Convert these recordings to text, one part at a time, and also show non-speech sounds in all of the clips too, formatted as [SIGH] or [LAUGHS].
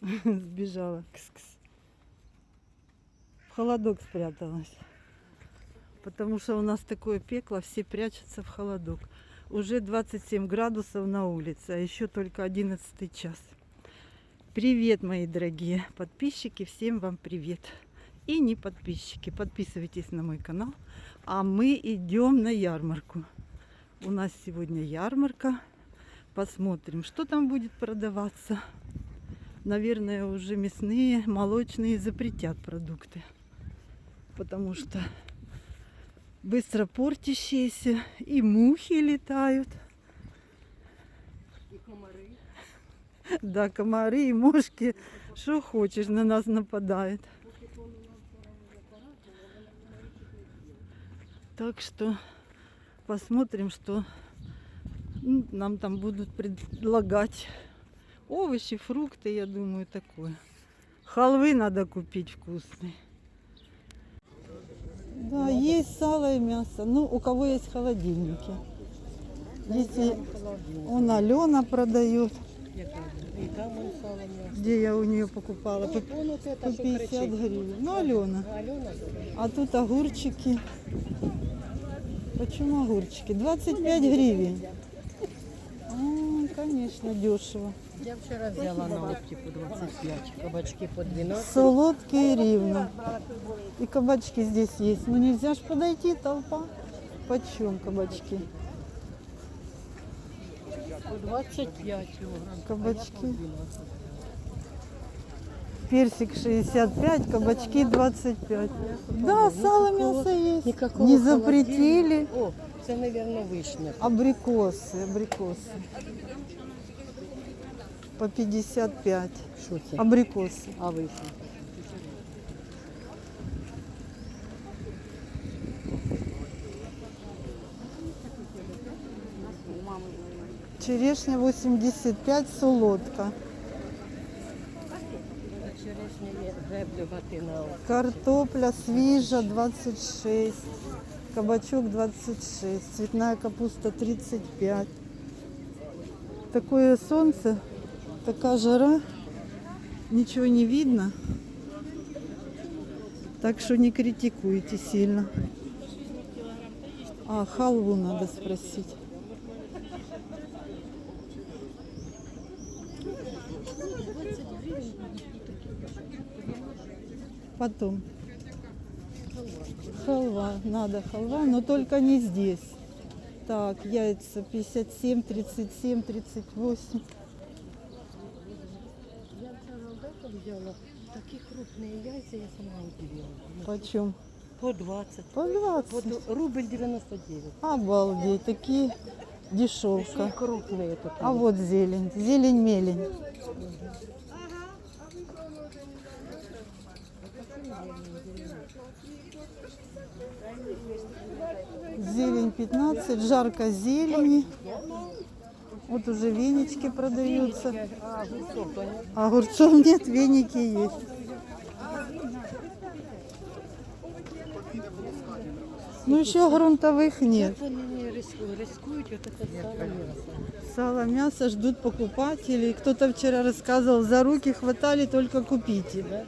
[LAUGHS] Сбежала. В холодок спряталась. Потому что у нас такое пекло, все прячутся в холодок. Уже 27 градусов на улице, а еще только 11 час. Привет, мои дорогие подписчики, всем вам привет. И не подписчики, подписывайтесь на мой канал. А мы идем на ярмарку. У нас сегодня ярмарка. Посмотрим, что там будет продаваться. Наверное, уже мясные, молочные запретят продукты. Потому что быстро портящиеся и мухи летают. И комары. Да, комары и мошки, что хочешь, на нас нападают. Так что посмотрим, что м, нам там будут предлагать. Овощи, фрукты, я думаю, такое. Халвы надо купить вкусный. Да, есть сало и мясо. Ну, у кого есть холодильники. Если он Алена продает, где я у нее покупала, по, Вон от це, по що 50 кричить. гривен. Ну, Алена. А тут огурчики. Почему огурчики? 25 гривен. А, конечно, дешево. Я вчора взяла на опті по 25, кабачки по 12. Солодкие рівно. И кабачки здесь есть. Ну нельзя ж подойти, толпа. Почем кабачки? По 25 кілограм. Кабачки. А я по 12. Персик 65, кабачки 25. Да, сало, мясо есть. Никакого Не запретили. О, це, мабуть, вишня. Абрикосы, абрикосы. По 55. Що це? Абрикосы. А вишня? Черешня 85, солодка. Картопля свежа 26. Кабачок 26. Цветная капуста 35. Такое солнце, такая жара. Ничего не видно. Так что не критикуйте сильно. А, халву надо спросить. Потом. Халва, надо халва, но только не здесь. Так, яйца 57, 37, 38. Я вчора в Беко взяла такі крупні яйця, я сама удивилась. Почем? По 20. По 20. Вот рубль 99. Обалдеть, такие Такие дешевка. крупные тут. А вот зелень, зелень-мелень. Зелень 15, жарко зелени. Вот уже венички продаются. А. А огурцов нет, веники есть. Ну еще грунтовых нет. Сало, мясо ждут покупателей. Кто-то вчера рассказывал, за руки хватали, только купите. Да?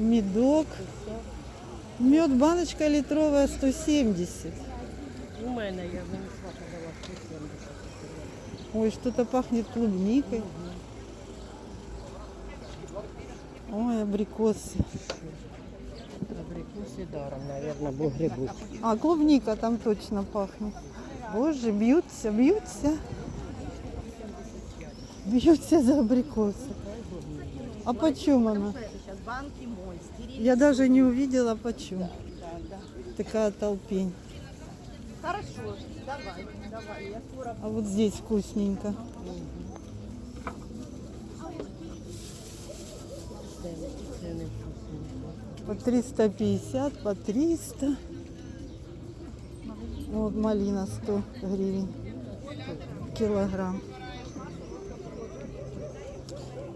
Медок. Мед баночка литровая 170. У мене я подала 170. Ой, что-то пахнет клубникой. Ой, абрикосы. Абрикоси даром, наверное, бо грибуть. А, клубника там точно пахнет. Боже, бьются, бьются. Бьются за абрикосы. А почем она? Банки мой, стереть. Я даже не увидела почем. Такая толпень. Хорошо, давай, давай, я скоро А вот здесь вкусненько. По 350, по 300. Вот малина 100 гривен. Килограмм.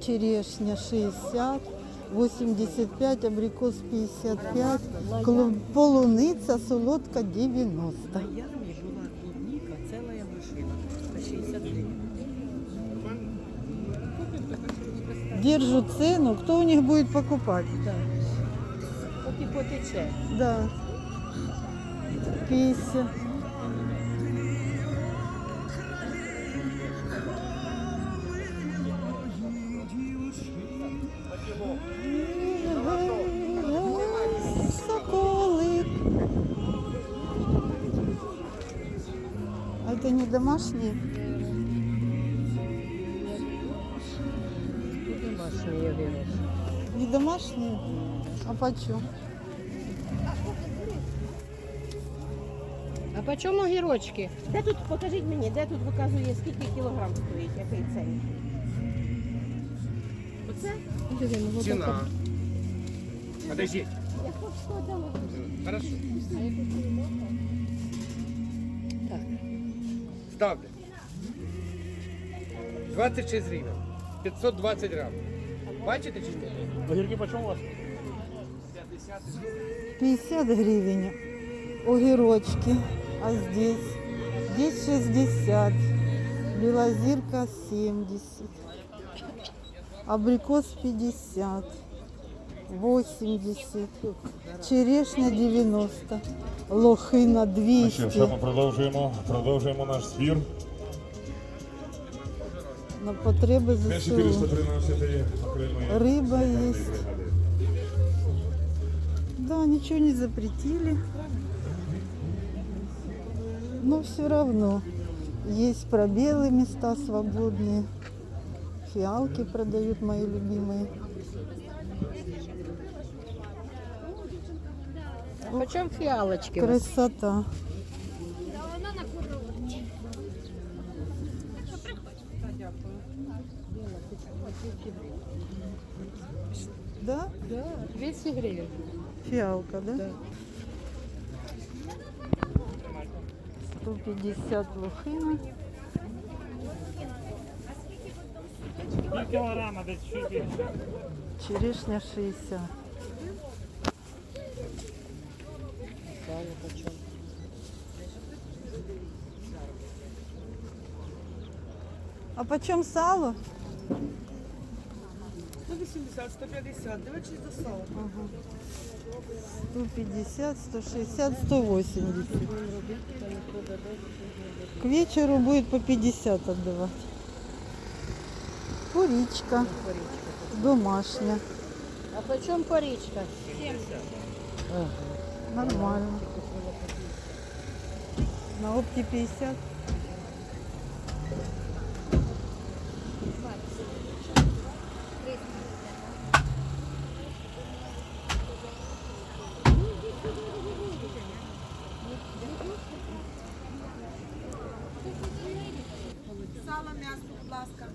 Черешня 60. 85, абрикос 55, клу- полуниця солодка 90. На ямі була клубніка, ціла машина. По 60 гривень. Держу цену, кто у них будет покупать? Да. Поки потече. Да. 50. домашні? Домашні я. Не домашні? А почу? А по чому огірочки? Де тут, покажіть мені, де тут показує, скільки кілограм стоїть, який цей? Оце? Дивимо, ну, Ціна. Подождіть. Я хочу, що Хорошо. Ставте. 26 гривень. 520 грам. Бачите чи ні? Огірки по чому у вас? 50 гривен огірочки, а здесь здесь 60, белозирка 70, абрикос 50, 80, черешня 90, лохина Ну що, що 200, ми продовжуємо, продовжуємо наш збір. на потреби ЗСУ. 413 окремої Рыба есть. бригади. Да, ничего не запретили. Но все равно есть пробелы, места свободные. Фиалки продают мои любимые. А по чому фіалочки? у вас? Красота. Да? Да, 200 гривень. Фиалка, да? Да. 150 лохина. Пів кілограма десь чуть більше. Черешня 60. Сало по чому? А почем сало? 180, 150, дивлячись до сала. 150, 160, 180. К вечеру будет по 50 отдавать. Куричка домашняя. А по чому порічка? Нормально. На опте 50. Сало, м'ясо, будь ласка.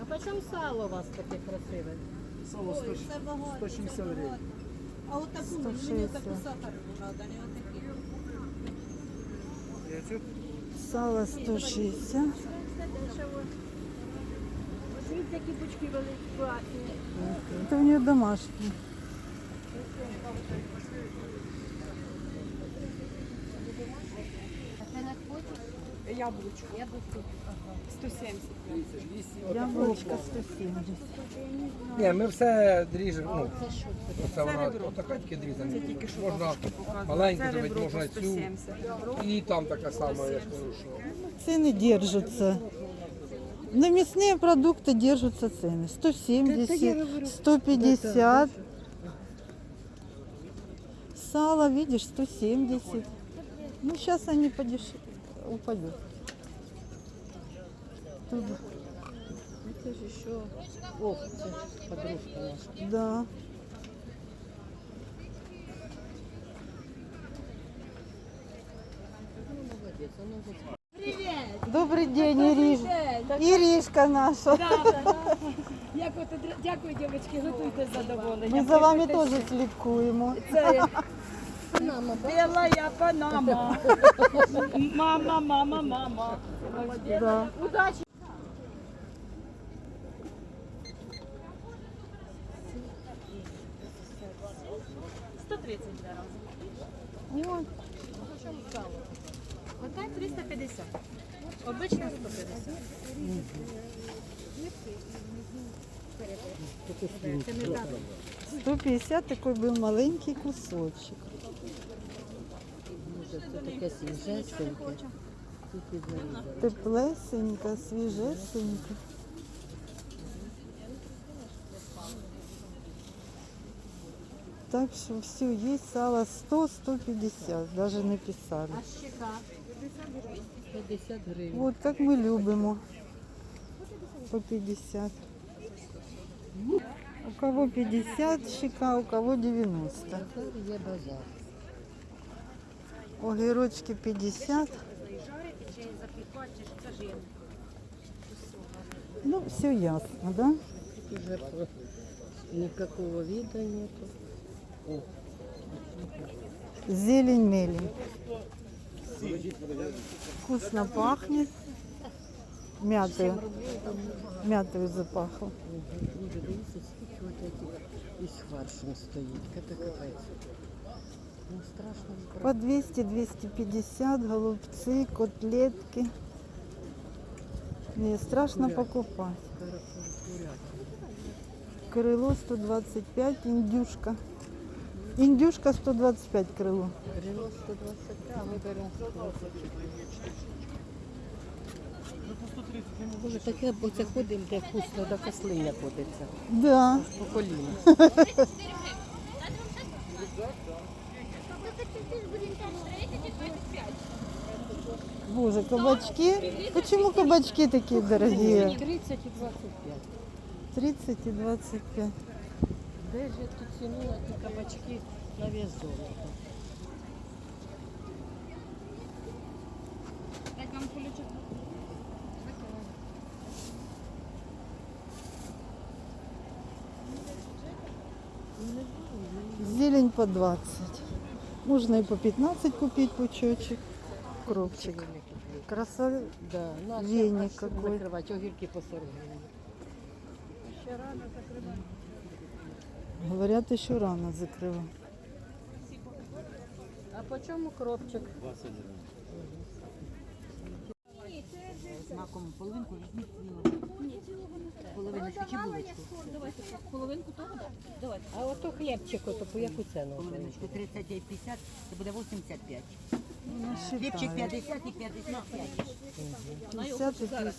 А по чому сало у вас таке красиве? Сало 160 гривень. А от таку, 160. мені таку сахарку треба, не отакі. Сало 160. Это у нее домашний. Яблучко. 170. Яблочко 170. Ні, ми все дріжемо. Ну, Це що це? оце вона ребро. отака тільки дрізана. Тільки що Можна бабушка показувала. маленьку Це зробити, ребро можна по цю. 170. Ребро І там така сама, я ж кажу, що. Цены держатся. На мясные продукты держатся цены. 170, 150. Сало, видишь, 170. Ну, сейчас они подешевле упадут. Тут, Це ж що? Ох, це ж подружка наша. да. Ну, молодець, вона вже Добрый день, Ириш. Иришка наша. Дякую, дякую, дівчатки, готуйте задоволення. Мы за вами тоже слідкуємо. Це мама, Белая Панама. [LAUGHS] Мама, мама, мама. Да. Удачи. Сто тридцать для. Вот. Вот 350. Обычно 150. 150 такий був маленький кусочок. це таке свіжесеньке. Тільки зарізали. Теплесенько, свіжесенько. Так що все, є сало 100-150, даже не писали. 50 гривень. Вот как мы любим. По 50. У кого 50 щека, у кого 90. Тепер є базар. Огірочки 50. Ну, все ясно, да? Про- никакого вида нету. О, Зелень мелень. Вкусно пахнет Мятою. Мятою запахло. Дуже дивіться, скільки от этих із фаршем стоїть. Це капець. Ну, страшно По брати. 200-250 голубцы, котлетки. Не страшно покупать. Крыло 125, индюшка. Индюшка 125 крыло. Крило 125, а ми беремо 120. Боже, таке, бо це ходимо, де вкусно, до кослиня ходиться. Да. По коліна. [LAUGHS] [LAUGHS] Боже, кабачки. Почему кабачки такие дорогие? 30 і 25. 30 и 25. Де ж я тут ціну на ті кабачки на вес золота? Зелень по 20. Можно и по 15 купить пучочек. Кропчик. Краса... Да, на Веник ще какой. закривати, огірки по 40 гривень. Говорят, еще рано закрывать. А по чому кропчик? Маком половинку візьміть цілу. Половиночку чи булочку? Половинку того? Давай. А ото хлібчик, ото по яку ціну? Половиночку 30 і 50, це буде 85. Ну, Хлібчик 50 і 55. 50 и 55.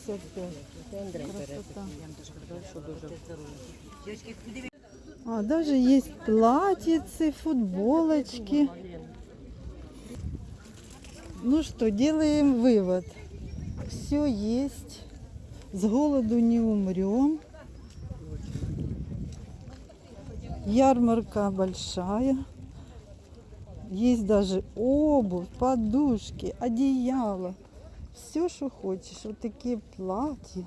Це Андрей бере. Красота. Що дуже Дівчатки, диви- А, даже есть платьицы, футболочки. Ну что, делаем вывод. Все есть. С голоду не умрем. Ярмарка большая. Есть даже обувь, подушки, одеяло. Все, что хочешь. Вот такие платья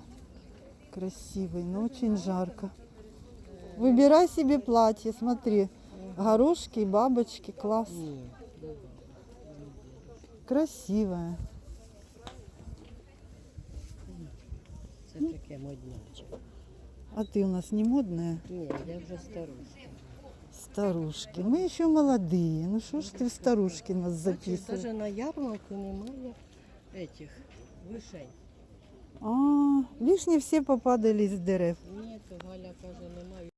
красивые, но очень жарко. Выбирай себе платье, смотри. Горошки, бабочки, класс. Це таке модняче. А ты у нас не модная? Ні, я вже старушка. Старушки. Мы еще молодые. Ну что ж ты в старушки нас записываешь? Навіть на ярмарку немає этих вишень. А, вишни все попадали с дерев. Ні, то Галя каже, немає.